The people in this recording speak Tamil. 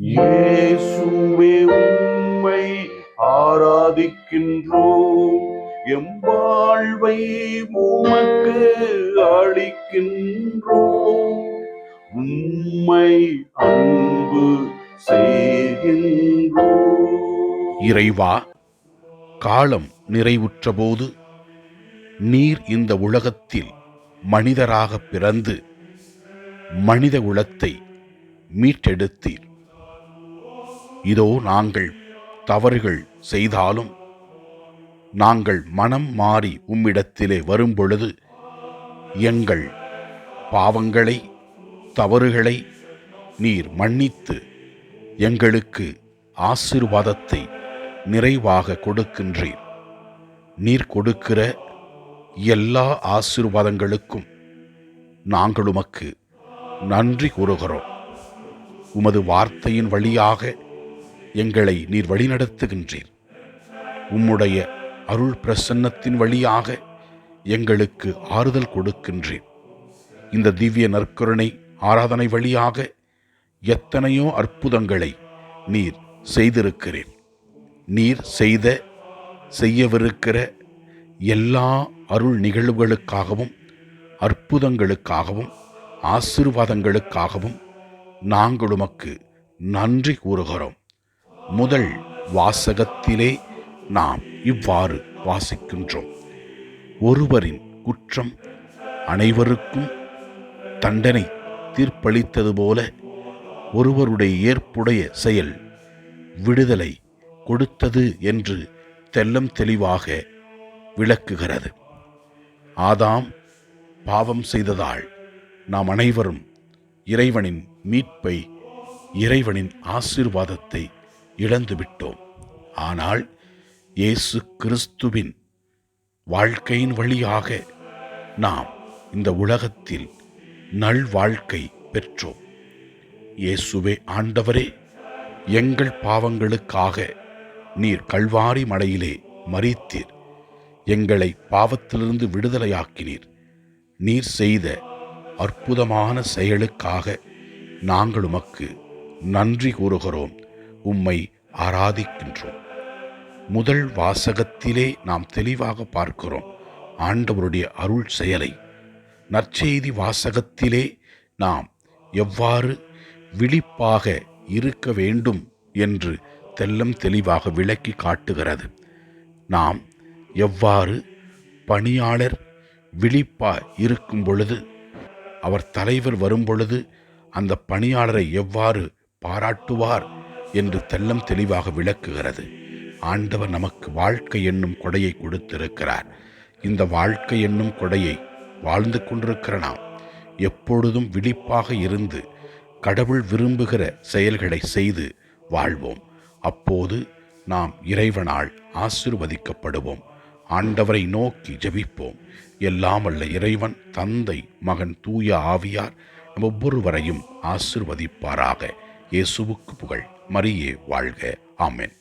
இயேசுவே உம்மை ஆராதிக்கின்றோம். எம் வாழ்வை உமக்கு அளிக்கின்றோம். உம்மை அன்பு செய்கின்றோம். இறைவா காலம் நிறைவுற்றபோது நீர் இந்த உலகத்தில் மனிதராக பிறந்து மனித குலத்தை மீட்டெடுத்தீர். இதோ நாங்கள் தவறுகள் செய்தாலும் நாங்கள் மனம் மாறி உம்மிடத்திலே வரும்பொழுது எங்கள் பாவங்களை தவறுகளை நீர் மன்னித்து எங்களுக்கு ஆசீர்வாதத்தை நிறைவாக கொடுக்கின்றீர். நீர் கொடுக்கிற எல்லா ஆசீர்வாதங்களுக்கும் நாங்கள் உமக்கு நன்றி கூறுகிறோம். உமது வார்த்தையின் வழியாக எங்களை நீர் வழிநடத்துகின்றீர். உம்முடைய அருள் பிரசன்னத்தின் வழியாக எங்களுக்கு ஆறுதல் கொடுக்கின்றீர். இந்த திவ்ய நற்கருணை ஆராதனை வழியாக எத்தனையோ அற்புதங்களை நீர் செய்திருக்கிறேன் நீர் செய்த செய்யவிருக்கிற எல்லா அருள் நிகழ்வுகளுக்காகவும் அற்புதங்களுக்காகவும் ஆசீர்வாதங்களுக்காகவும் நாங்கள் உமக்கு நன்றி கூறுகிறோம். முதல் வாசகத்திலே நாம் இவ்வாறு வாசிக்கின்றோம். ஒருவரின் குற்றம் அனைவருக்கும் தண்டனை தீர்ப்பளித்தது போல ஒருவருடைய ஏற்புடைய செயல் விடுதலை கொடுத்தது என்று தெல்லம் தெளிவாக விளக்குகிறது. ஆதாம் பாவம் செய்ததால் நாம் அனைவரும் இறைவனின் மீட்பை இறைவனின் ஆசீர்வாதத்தை இழந்துவிட்டோம். ஆனால் இயேசு கிறிஸ்துவின் வாழ்க்கையின் வழியாக நாம் இந்த உலகத்தில் நல் வாழ்க்கை பெற்றோம். இயேசுவே ஆண்டவரே எங்கள் பாவங்களுக்காக நீர் கல்வாரி மலையிலே மறித்தீர் எங்களை பாவத்திலிருந்து விடுதலையாக்கினீர். நீர் செய்த அற்புதமான செயலுக்காக நாங்கள் உமக்கு நன்றி கூறுகிறோம். உம்மை ஆராதிக்கின்றோம். முதல் வாசகத்திலே நாம் தெளிவாக பார்க்கிறோம் ஆண்டவருடைய அருள் செயலை. நற்செய்தி வாசகத்திலே நாம் எவ்வாறு விழிப்பாக இருக்க வேண்டும் என்று தெல்லம் தெளிவாக விளக்கி காட்டுகிறது. நாம் எவ்வாறு பணியாளர் விழிப்பா இருக்கும் பொழுது அவர் தலைவர் வரும் பொழுது அந்த பணியாளரை எவ்வாறு பாராட்டுவார் என்று தெல்லம் தெளிவாக விளக்குகிறது. ஆண்டவர் நமக்கு வாழ்க்கை என்னும் கொடையை கொடுத்திருக்கிறார். இந்த வாழ்க்கை என்னும் கொடையை வாழ்ந்து கொண்டிருக்கிற நாம் எப்பொழுதும் விழிப்பாக இருந்து கடவுள் விரும்புகிற செயல்களை செய்து வாழ்வோம். அப்போது நாம் இறைவனால் ஆசிர்வதிக்கப்படுவோம். ஆண்டவரை நோக்கி ஜெபிப்போம். எல்லாம் அல்ல இறைவன் தந்தை மகன் தூய ஆவியார் நம் ஒவ்வொருவரையும் ஆசிர்வதிப்பாராக. இயேசுவுக்கு புகழ். மரியே வாழ்க. ஆமென்.